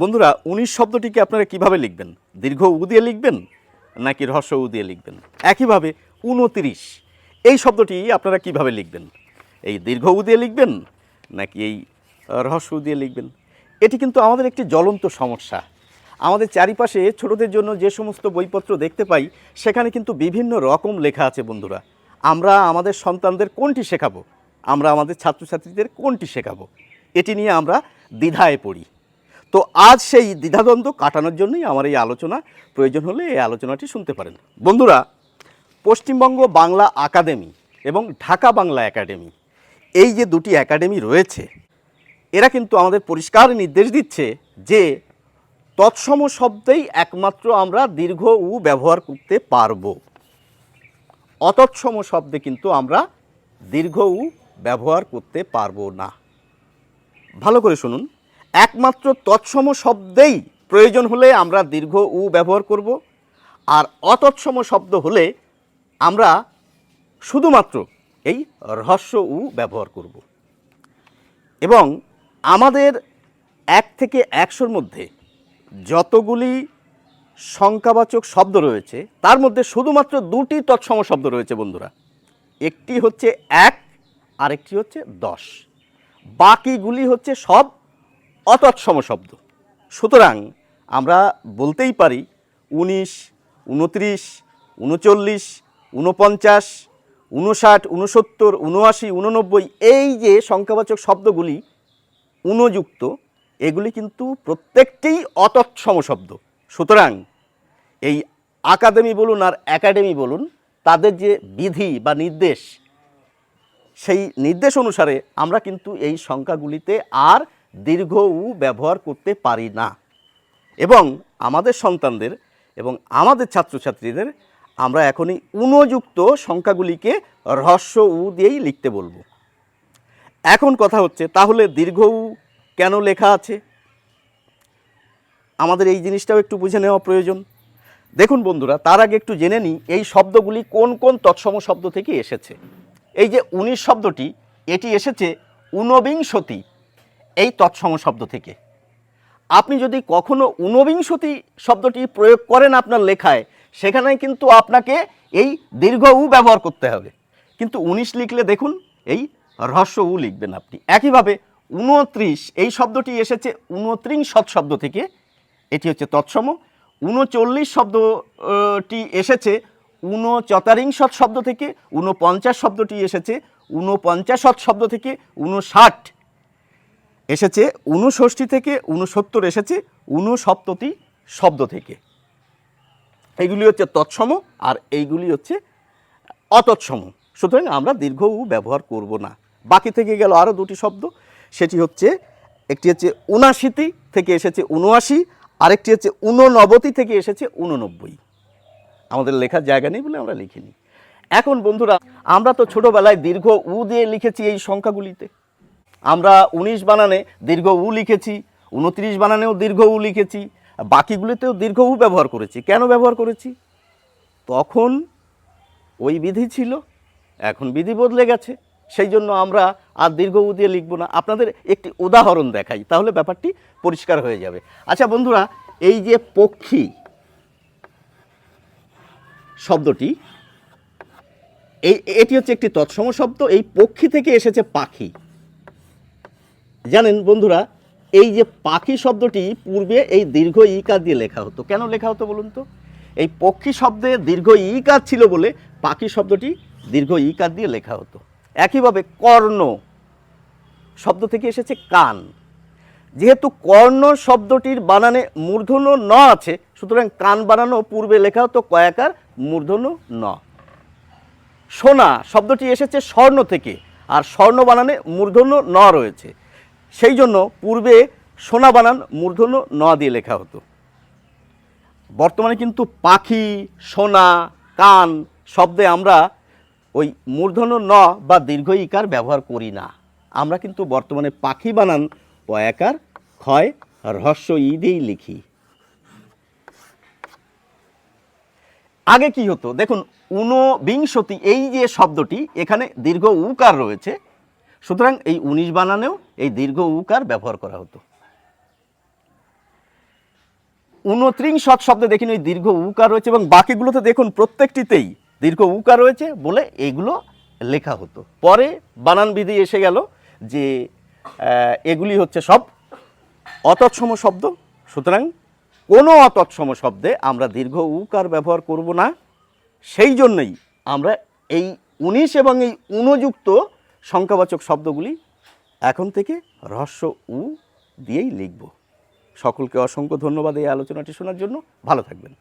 বন্ধুরা, উনিশ শব্দটিকে আপনারা কীভাবে লিখবেন? দীর্ঘ উ দিয়ে লিখবেন নাকি রহস্য উ দিয়ে লিখবেন? একইভাবে উনতিরিশ এই শব্দটি আপনারা কীভাবে লিখবেন? এই দীর্ঘ উ দিয়ে লিখবেন নাকি এই রহস্য উ দিয়ে লিখবেন? এটি কিন্তু আমাদের একটি জ্বলন্ত সমস্যা। আমাদের চারিপাশে ছোটদের জন্য যে সমস্ত বইপত্র দেখতে পাই, সেখানে কিন্তু বিভিন্ন রকম লেখা আছে বন্ধুরা। আমরা আমাদের সন্তানদের কোনটি শেখাবো? আমরা আমাদের ছাত্রছাত্রীদের কোনটি শেখাবো? এটি নিয়ে আমরা দ্বিধায় পড়ি। তো আজ সেই দ্বিধাদ্বন্দ্ব কাটানোর জন্যই আমার এই আলোচনা। প্রয়োজন হলে এই আলোচনাটি শুনতে পারেন। বন্ধুরা, পশ্চিমবঙ্গ বাংলা একাডেমি এবং ঢাকা বাংলা একাডেমি, এই যে দুটি একাডেমি রয়েছে, এরা কিন্তু আমাদের পরিষ্কার নির্দেশ দিচ্ছে যে তৎসম শব্দেই একমাত্র আমরা দীর্ঘ উ ব্যবহার করতে পারব। অতৎসম শব্দে কিন্তু আমরা দীর্ঘ উ ব্যবহার করতে পারব না। ভালো করে শুনুন। একমাত্র তৎসম শব্দেই প্রয়োজন হলে আমরা দীর্ঘ উ ব্যবহার করব, আর অতৎসম শব্দ হলে আমরা শুধুমাত্র এই রহস্য উ ব্যবহার করব। এবং আমাদের এক থেকে একশোর মধ্যে যতগুলি সংখ্যাবাচক শব্দ রয়েছে, তার মধ্যে শুধুমাত্র দুটি তৎসম শব্দ রয়েছে বন্ধুরা। একটি হচ্ছে এক আর একটি হচ্ছে দশ। বাকিগুলি হচ্ছে সব অতৎসম শব্দ সুতরাং আমরা বলতেই পারি উনিশ, উনত্রিশ, উনচল্লিশ, উনপঞ্চাশ, উনষাট, উনসত্তর, উনআশি, উননব্বই এই যে সংখ্যাবাচক শব্দগুলি উনযুক্ত, এগুলি কিন্তু প্রত্যেকটিই অতৎসম শব্দ সুতরাং এই আকাদেমি বলুন আর একাডেমি বলুন, তাদের যে বিধি বা নির্দেশ, সেই নির্দেশ অনুসারে আমরা কিন্তু এই সংখ্যাগুলিতে আর দীর্ঘ উ ব্যবহার করতে পারি না। এবং আমাদের সন্তানদের এবং আমাদের ছাত্রছাত্রীদের আমরা এখনই উনযুক্ত সংখ্যাগুলিকে রহস্য উ দিয়েই লিখতে বলব। এখন কথা হচ্ছে, তাহলে দীর্ঘ উ কেন লেখা আছে? আমাদের এই জিনিসটাও একটু বুঝে নেওয়া প্রয়োজন। দেখুন বন্ধুরা, তার আগে একটু জেনে নিই, এই শব্দগুলি কোন কোন তৎসম শব্দ থেকে এসেছে? এই যে উনিশ শব্দটি, এটি এসেছে ঊনবিংশতি। এই তৎসম শব্দ থেকে। আপনি যদি কখনো ঊনবিংশতি শব্দটি প্রয়োগ করেন আপনার লেখায়, সেখানে কিন্তু আপনাকে এই দীর্ঘ উ ব্যবহার করতে হবে। কিন্তু উনিশ লিখলে দেখুন, এই রহস্য উ লিখবেন আপনি। একইভাবে উনত্রিশ এই শব্দটি এসেছে উনত্রিংশত শব্দ থেকে। এটি হচ্ছে তৎসম। উনচল্লিশ শব্দটি এসেছে উনচতারিংশত শব্দ থেকে। উনপঞ্চাশ শব্দটি এসেছে উনপঞ্চাশত শব্দ থেকে। উনষাট এসেছে ঊনষষ্ঠী থেকে ঊনসত্তর, এসেছে ঊনসপ্ততি শব্দ থেকে। এইগুলি হচ্ছে তৎসম আর এইগুলি হচ্ছে অতৎসম। সুতরাং আমরা দীর্ঘ উ ব্যবহার করব না। বাকি থেকে গেল আরও দুটি শব্দ। সেটি হচ্ছে, একটি হচ্ছে উনাশিতি থেকে এসেছে উনআশি আরেকটি হচ্ছে ঊননবতি থেকে এসেছে উননব্বই আমাদের লেখার জায়গা নেই বলে আমরা লিখিনি। এখন বন্ধুরা, আমরা তো ছোটোবেলায় দীর্ঘ উ দিয়ে লিখেছি এই সংখ্যাগুলিতে। আমরা উনিশ বানানে দীর্ঘ উ লিখেছি, উনত্রিশ বানানেও দীর্ঘ উ লিখেছি, বাকিগুলিতেও দীর্ঘ উ ব্যবহার করেছি। কেন ব্যবহার করেছি? তখন ওই বিধি ছিল, এখন বিধি বদলে গেছে, সেই জন্য আমরা আর দীর্ঘ উ দিয়ে লিখব না। আপনাদের একটি উদাহরণ দেখাই, তাহলে ব্যাপারটি পরিষ্কার হয়ে যাবে। আচ্ছা বন্ধুরা, এই যে পক্ষী শব্দটি, এই, এটি হচ্ছে একটি তৎসম শব্দ, এই পক্ষী থেকে এসেছে পাখি। জানেন বন্ধুরা, এই যে পাখি শব্দটি পূর্বে এই দীর্ঘ ইকার দিয়ে লেখা হতো? কেন লেখা হতো বলুন তো? এই পক্ষী শব্দে দীর্ঘ ইকার ছিল বলে পাখি শব্দটি দীর্ঘ ইকার দিয়ে লেখা হতো? একইভাবে কর্ণ শব্দ থেকে এসেছে কান। যেহেতু কর্ণ শব্দটির বানানে মূর্ধন্য ন আছে, সুতরাং কান বানানো পূর্বে লেখা হতো কয়াকার মূর্ধন্য ন। সোনা শব্দটি এসেছে স্বর্ণ থেকে, আর স্বর্ণ বানানে মূর্ধন্য ন রয়েছে। সেই জন্য পূর্বে সোনা বানান, মূর্ধন্য, ন দিয়ে লেখা হতো। বর্তমানে কিন্তু পাখি, সোনা, কান শব্দে আমরা ওই মূর্ধন্য, ন বা দীর্ঘ ইকার ব্যবহার করি না। আমরা কিন্তু বর্তমানে পাখি বানান পয়াকার ক্ষয়, রহস্য ই দিয়েই লিখি। আগে কি হতো? দেখুন, ঊনবিংশতি এই যে শব্দটি, এখানে দীর্ঘ উকার রয়েছে। সুতরাং এই উনিশ বানানেও এই দীর্ঘ উকার ব্যবহার করা হতো। উনত্রিংশত শব্দে দেখুন ওই দীর্ঘ উকার রয়েছে এবং বাকিগুলোতে দেখুন প্রত্যেকটিতেই দীর্ঘ উকার রয়েছে বলে এগুলো লেখা হতো। পরে বানান বিধি এসে গেল যে এগুলি হচ্ছে সব অতৎসম শব্দ। সুতরাং কোনো অতৎসম শব্দে আমরা দীর্ঘ উকার ব্যবহার করব না। সেই জন্যই আমরা এই উনিশ এবং এই উনযুক্ত সংখ্যাবাচক শব্দগুলি এখন থেকে রহস্য উ দিয়েই লিখব। সকলকে অসংখ্য ধন্যবাদ এই আলোচনাটি শোনার জন্য। ভালো থাকবেন।